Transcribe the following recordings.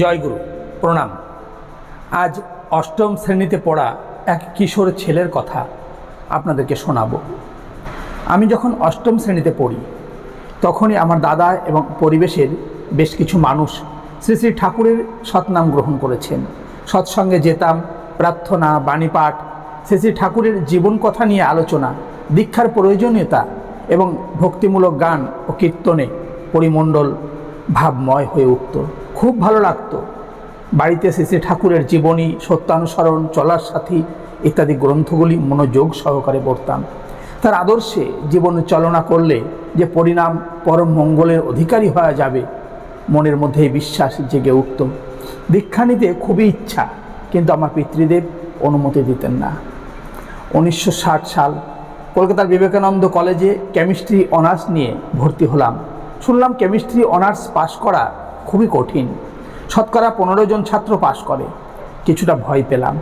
জয়গুরু, প্রণাম। আজ অষ্টম শ্রেণীতে পড়া এক কিশোর ছেলের কথা আপনাদেরকে শোনাবো। আমি যখন অষ্টম শ্রেণীতে পড়ি, তখনই আমার দাদা এবং পরিবেশের বেশ কিছু মানুষ শ্রী শ্রী ঠাকুরের সৎনাম গ্রহণ করেছেন। সৎসঙ্গে যেতাম, প্রার্থনা, বাণীপাঠ, শ্রী শ্রী ঠাকুরের জীবন কথা নিয়ে আলোচনা, দীক্ষার প্রয়োজনীয়তা এবং ভক্তিমূলক গান ও কীর্তনে পরিমণ্ডল ভাবময় হয়ে উঠত। খুব ভালো লাগতো। বাড়িতে শ্রী ঠাকুরের জীবনী, সত্যানুসরণ, চলার সাথী ইত্যাদি গ্রন্থগুলি মনোযোগ সহকারে পড়তাম। তার আদর্শে জীবন চালনা করলে যে পরিণাম পরম মঙ্গলের অধিকারী হওয়া যাবে, মনের মধ্যে বিশ্বাস জেগে উঠত। দীক্ষা নিতে খুবই ইচ্ছা, কিন্তু আমার পিতৃদেব অনুমতি দিতেন না। উনিশশো ষাট সাল কলকাতার বিবেকানন্দ কলেজে কেমিস্ট্রি অনার্স নিয়ে ভর্তি হলাম। শুনলাম কেমিস্ট্রি অনার্স পাশ করা খুবই কঠিন। শতকরা পনেরো জন ছাত্র পাশ করে। কিছুটা ভয় পেলাম।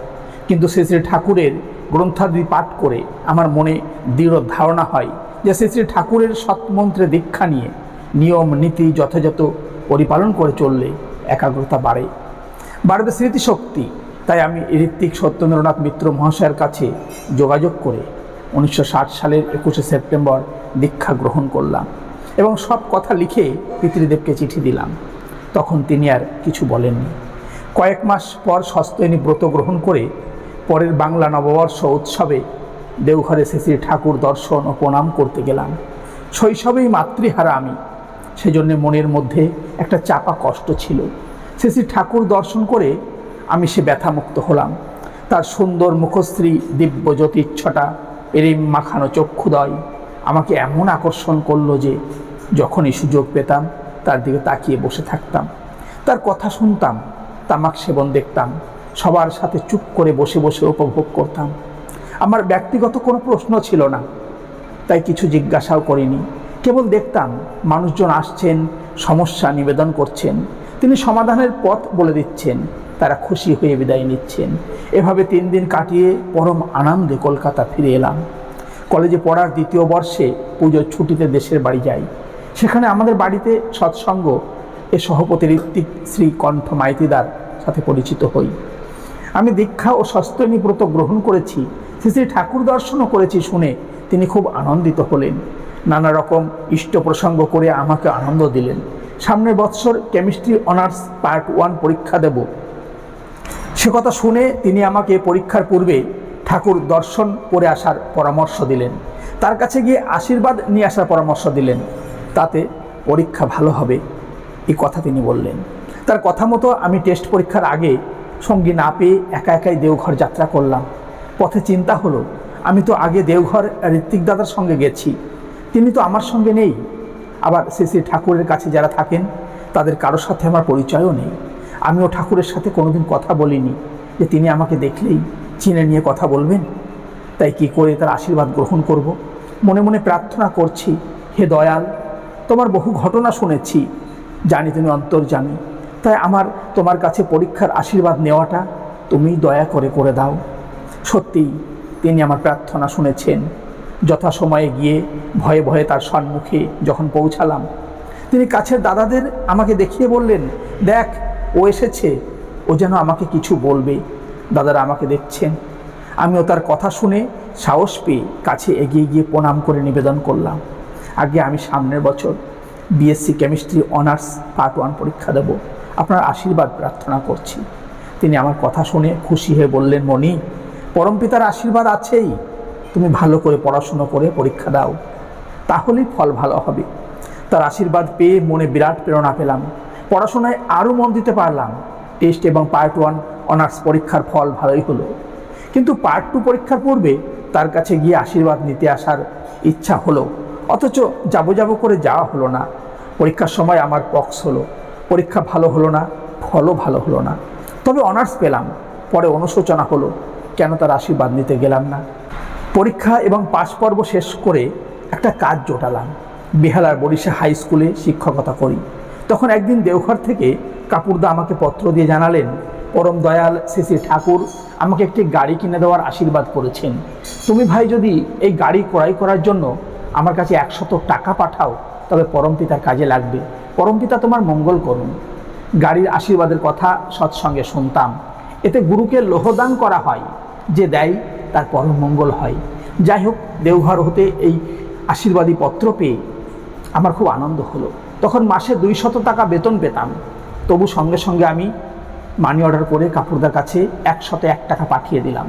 কিন্তু শ্রী শ্রী ঠাকুরের গ্রন্থাদি পাঠ করে আমার মনে দৃঢ় ধারণা হয় যে শ্রী শ্রী ঠাকুরের সৎমন্ত্রে দীক্ষা নিয়ে নিয়ম, নীতি যথাযথ পরিপালন করে চললে একাগ্রতা বাড়ে। বাড়বে স্মৃতিশক্তি। তাই আমি ঋত্বিক সত্যেন্দ্রনাথ মিত্র মহাশয়ের কাছে যোগাযোগ করে উনিশশো ষাট সালের একুশে সেপ্টেম্বর দীক্ষা গ্রহণ করলাম এবং সব কথা লিখে পিতৃদেবকে চিঠি দিলাম। তখন তিনি আর কিছু বলেননি। কয়েক মাস পর সস্তয়নী ব্রত গ্রহণ করে পরের বাংলা নববর্ষ উৎসবে দেওঘরে শ্রী ঠাকুর দর্শন ও প্রণাম করতে গেলাম। শৈশবেই মাতৃহারা আমি। সেজন্য মনের মধ্যে একটা চাপা কষ্ট ছিল। শ্রী ঠাকুর দর্শন করে আমি সে ব্যথামুক্ত হলাম। তার সুন্দর মুখশ্রী, দিব্য জ্যোতিচ্ছটা, এরিম মাখানো চক্ষুদয় আমাকে এমন আকর্ষণ করল যে যখনই সুযোগ পেতাম তার দিকে তাকিয়ে বসে থাকতাম। তার কথা শুনতাম, তামাক সেবন দেখতাম, সবার সাথে চুপ করে বসে বসে উপভোগ করতাম। আমার ব্যক্তিগত কোনো প্রশ্ন ছিল না, তাই কিছু জিজ্ঞাসাও করিনি। কেবল দেখতাম, মানুষজন আসছেন, সমস্যা নিবেদন করছেন, তিনি সমাধানের পথ বলে দিচ্ছেন, তারা খুশি হয়ে বিদায় নিচ্ছেন। এভাবে তিন দিন কাটিয়ে পরম আনন্দে কলকাতা ফিরে এলাম। কলেজে পড়ার দ্বিতীয় বর্ষে পুজোর ছুটিতে দেশের বাড়ি যাই। সেখানে আমাদের বাড়িতে সৎসঙ্গ এ সভাপতি ঋত্বিক শ্রী কণ্ঠ মাইতিদার সাথে পরিচিত হই। আমি দীক্ষা ও সস্তনী ব্রত গ্রহণ করেছি, শ্রী শ্রী ঠাকুর দর্শনও করেছি শুনে তিনি খুব আনন্দিত হলেন। নানা রকম ইষ্ট প্রসঙ্গ করে আমাকে আনন্দ দিলেন। সামনের বৎসর কেমিস্ট্রি অনার্স পার্ট ওয়ান পরীক্ষা দেব। সে কথা শুনে তিনি আমাকে পরীক্ষার পূর্বে ঠাকুর দর্শন করে আসার পরামর্শ দিলেন। তার কাছে গিয়ে আশীর্বাদ নিয়ে আসার পরামর্শ দিলেন। তাতে পরীক্ষা ভালো হবে, এই কথা তিনি বললেন। তার কথা মতো আমি টেস্ট পরীক্ষার আগে সঙ্গী না পেয়ে একা একাই দেওঘর যাত্রা করলাম। পথে চিন্তা হলো, আমি তো আগে দেওঘর ঋত্বিক দাদার সঙ্গে গেছি, তিনি তো আমার সঙ্গে নেই। আবার শ্রী শ্রী ঠাকুরের কাছে যারা থাকেন, তাদের কারোর সাথে আমার পরিচয়ও নেই। আমিও ঠাকুরের সাথে কোনোদিন কথা বলিনি যে তিনি আমাকে দেখলেই চিনে নিয়ে কথা বলবেন। তাই কি করে তার আশীর্বাদ গ্রহণ করব? মনে মনে প্রার্থনা করছি, হে দয়াল তোমার বহু ঘটনা শুনেছি। জানি তুমি অন্তর্জামী। তাই আমার তোমার কাছে পরীক্ষার আশীর্বাদ নেওয়াটা তুমি দয়া করে করে দাও। সত্যিই তিনি আমার প্রার্থনা শুনেছেন। যথাসময়ে গিয়ে ভয়ে ভয়ে তার সম্মুখে যখন পৌঁছালাম, তিনি কাছের দাদাদের আমাকে দেখিয়ে বললেন, দেখ, ও এসেছে। ও যেন আমাকে কিছু বলবে। দাদারা আমাকে দেখছেন। আমিও তার কথা শুনে সাহস পেয়ে কাছে এগিয়ে গিয়ে প্রণাম করে নিবেদন করলাম। আগে আমি সামনের বছর BSc chemistry honours part one পরীক্ষা দেব। আপনার আশীর্বাদ প্রার্থনা করছি। তিনি আমার কথা শুনে খুশি হয়ে বললেন, মণি পরমপিতার আশীর্বাদ আছেই। তুমি ভালো করে পড়াশুনো করে পরীক্ষা দাও। তাহলেই ফল ভালো হবে। তার আশীর্বাদ পেয়ে মনে বিরাট প্রেরণা পেলাম। পড়াশোনায় আরও মন দিতে পারলাম। টেস্ট এবং পার্ট ওয়ান অনার্স পরীক্ষার ফল ভালোই হলো। কিন্তু পার্ট টু পরীক্ষার পূর্বে তার কাছে গিয়ে আশীর্বাদ নিতে আসার ইচ্ছা হলো। অথচ যাব যাব করে যাওয়া হলো না। পরীক্ষার সময় আমার পক্স হলো। পরীক্ষা ভালো হলো না, ফলও ভালো হলো না। তবে অনার্স পেলাম, পরে অনুশোচনা হলো, কেন তার আশীর্বাদ নিতে গেলাম না? পরীক্ষা এবং পাশ পর্ব শেষ করে একটা কাজ জোটালাম। বেহালার বরিশা হাই স্কুলে শিক্ষকতা করি। তখন একদিন দেওঘর থেকে কাপুরদা আমাকে পত্র দিয়ে জানালেন, পরম দয়াল শ্রী ঠাকুর, আমাকে একটি গাড়ি কিনে দেওয়ার আশীর্বাদ করেছেন। তুমি ভাই যদি এই গাড়ি ক্রয় করার জন্য আমার কাছে একশত টাকা পাঠাও, তবে পরম পরমপিতার কাজে লাগবে। পরমপিতা তোমার মঙ্গল করুন। গাড়ির আশীর্বাদের কথা সৎসঙ্গে শুনতাম। এতে গুরুকে লোহদান করা হয়, যে দেয় তার পরম মঙ্গল হয়। যাই হোক দেওঘর হতে এই আশীর্বাদী পত্র পেয়ে আমার খুব আনন্দ হলো। তখন মাসে দুই শত টাকা বেতন পেতাম। তবু সঙ্গে সঙ্গে আমি মানি অর্ডার করে কাপুরদার কাছে একশত এক টাকা পাঠিয়ে দিলাম।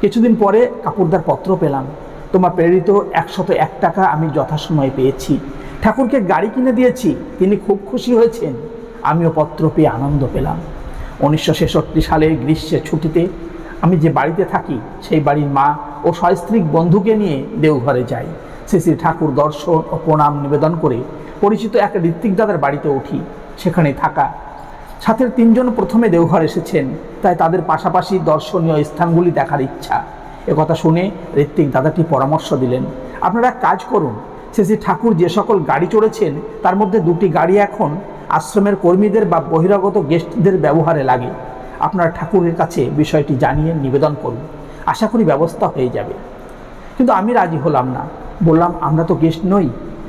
কিছুদিন পরে কাপুরদার পত্র পেলাম। তোমার প্রেরিত একশত এক টাকা আমি যথাসময়ে পেয়েছি। ঠাকুরকে গাড়ি কিনে দিয়েছি, তিনি খুব খুশি হয়েছেন। আমিও পত্র পেয়ে আনন্দ পেলাম। উনিশশো ছেষট্টি সালে গ্রীষ্মের ছুটিতে আমি যে বাড়িতে থাকি, সেই বাড়ির মা ও সস্ত্রীক বন্ধুকে নিয়ে দেওঘরে যাই। শ্রী শ্রী ঠাকুর দর্শন ও প্রণাম নিবেদন করে পরিচিত এক ঋত্বিক দাদার বাড়িতে উঠি, সেখানে থাকা। সাথের তিনজন প্রথমে দেওঘর এসেছেন, তাই তাদের পাশাপাশি দর্শনীয় স্থানগুলি দেখার ইচ্ছা। একথা শুনে ঋত্বিক দাদাটি পরামর্শ দিলেন, আপনারা কাজ করুন। শ্রী ঠাকুর যে সকল গাড়ি চড়েছেন, তার মধ্যে দুটি গাড়ি এখন আশ্রমের কর্মীদের বা বহিরাগত গেস্টদের ব্যবহারে লাগে। আপনারা ঠাকুরের কাছে বিষয়টি জানিয়ে নিবেদন করুন। আশা করি ব্যবস্থা হয়ে যাবে। কিন্তু আমি রাজি হলাম না। বললাম, আমরা তো গেস্ট নই,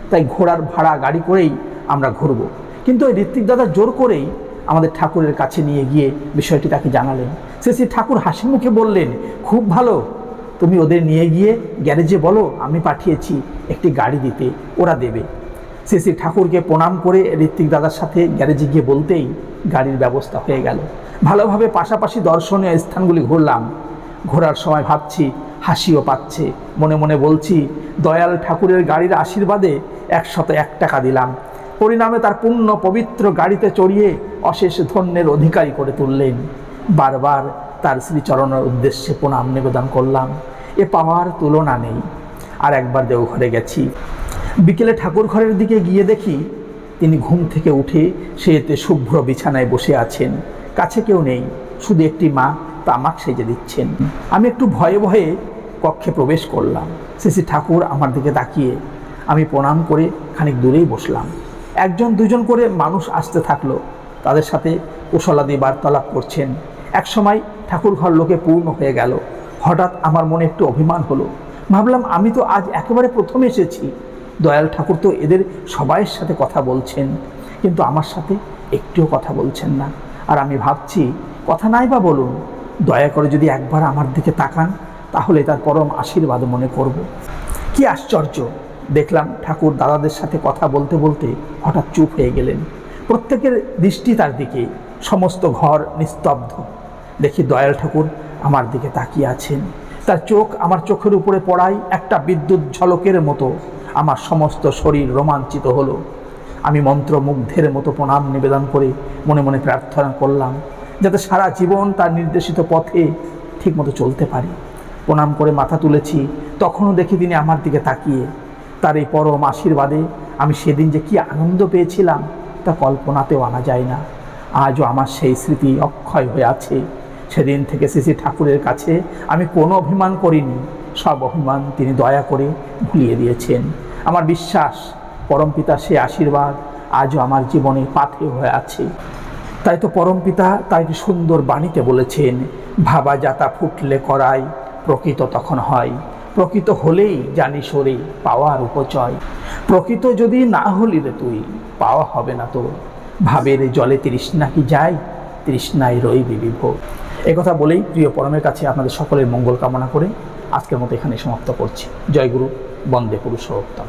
তাই ঘোড়ার ভাড়া গাড়ি করেই আমরা ঘুরব। কিন্তু ওই ঋত্বিক দাদা জোর করেই আমাদের ঠাকুরের কাছে নিয়ে গিয়ে বিষয়টি তাকে জানালেন। সে শ্রী ঠাকুর হাসি মুখে বললেন, খুব ভালো। তুমি ওদের নিয়ে গিয়ে গ্যারেজে বলো, আমি পাঠিয়েছি একটি গাড়ি দিতে, ওরা দেবে। শ্রী শ্রী ঠাকুরকে প্রণাম করে ঋত্বিক দাদার সাথে গ্যারেজে গিয়ে বলতেই গাড়ির ব্যবস্থা হয়ে গেল। ভালোভাবে পাশাপাশি দর্শনীয় স্থানগুলি ঘুরলাম। ঘোরার সময় ভাবছি, হাসিও পাচ্ছে। মনে মনে বলছি, দয়াল ঠাকুরের গাড়ির আশীর্বাদে একশত এক টাকা দিলাম। পরিণামে তার পূর্ণ পবিত্র গাড়িতে চড়িয়ে অশেষ ধন্যের অধিকারী করে তুললেন। বারবার তার শ্রীচরণের উদ্দেশ্যে প্রণাম নিবেদন করলাম। এ পাওয়ার তুলনা নেই। আর একবার দেওঘরে গেছি। বিকেলে ঠাকুর ঘরের দিকে গিয়ে দেখি তিনি ঘুম থেকে উঠে সে এতে শুভ্র বিছানায় বসে আছেন। কাছে কেউ নেই, শুধু একটি মা তামাক সেজে দিচ্ছেন। আমি একটু ভয়ে ভয়ে কক্ষে প্রবেশ করলাম। শ্রী ঠাকুর আমার দিকে তাকিয়ে আমি প্রণাম করে খানিক দূরেই বসলাম। একজন দুজন করে মানুষ আসতে থাকল। তাদের সাথে কুশলাদি বার্তালাপ করছেন। একসময় ঠাকুর ঘর লোকে পূর্ণ হয়ে গেল। হঠাৎ আমার মনে একটু অভিমান হলো। ভাবলাম আমি তো আজ একেবারে প্রথম এসেছি। দয়াল ঠাকুর তো এদের সবাইয়ের সাথে কথা বলছেন, কিন্তু আমার সাথে একটিও কথা বলছেন না। আর আমি ভাবছি, কথা নাই বা বলুন, দয়া করে যদি একবার আমার দিকে তাকান, তাহলে তার পরম আশীর্বাদ মনে করব। কি আশ্চর্য! দেখলাম ঠাকুর দাদাদের সাথে কথা বলতে বলতে হঠাৎ চুপ হয়ে গেলেন। প্রত্যেকের দৃষ্টি তার দিকে, সমস্ত ঘর নিস্তব্ধ। দেখি দয়াল ঠাকুর আমার দিকে তাকিয়ে আছেন। তার চোখ আমার চোখের উপরে পড়াই একটা বিদ্যুৎ ঝলকের মতো। আমার সমস্ত শরীর রোমাঞ্চিত হলো। আমি মন্ত্রমুগ্ধের মতো প্রণাম নিবেদন করে মনে মনে প্রার্থনা করলাম, যাতে সারা জীবন তার নির্দেশিত পথে ঠিকমতো চলতে পারি। প্রণাম করে মাথা তুলেছি, তখনও দেখি তিনি আমার দিকে তাকিয়ে। তার এই পরম আশীর্বাদে আমি সেদিন যে কি আনন্দ পেয়েছিলাম, তা কল্পনাতেও আনা যায় না। আজও আমার সেই স্মৃতি অক্ষয় হয়ে আছে। সেদিন থেকে শ্রী ঠাকুরের কাছে আমি কোনো অভিমান করিনি, সব অভিমান তিনি দয়া করে ভুলিয়ে দিয়েছেন। আমার বিশ্বাস পরমপিতা সে আশীর্বাদ আজও আমার জীবনে পাথে হয়ে আছে। তাই তো তাই কি সুন্দর বাণীতে বলেছেন, ভাবা যাতা ফুটলে করাই প্রকৃত তখন হয়। প্রকৃত হলেই জানি সরে পাওয়ার উপচয়। প্রকৃত যদি না হলি রে তুই, পাওয়া হবে না তোর। ভাবের জলে তৃষ্ণা কি যায়? তৃষ্ণায় রইবি বিভোর। কথা বলেই প্রিয় পরমের কাছে আপনাদের সকলের মঙ্গল কামনা করে আজকের মতো এখানে সমাপ্ত করছি। জয়গুরু বন্দে পুরুষোত্তম।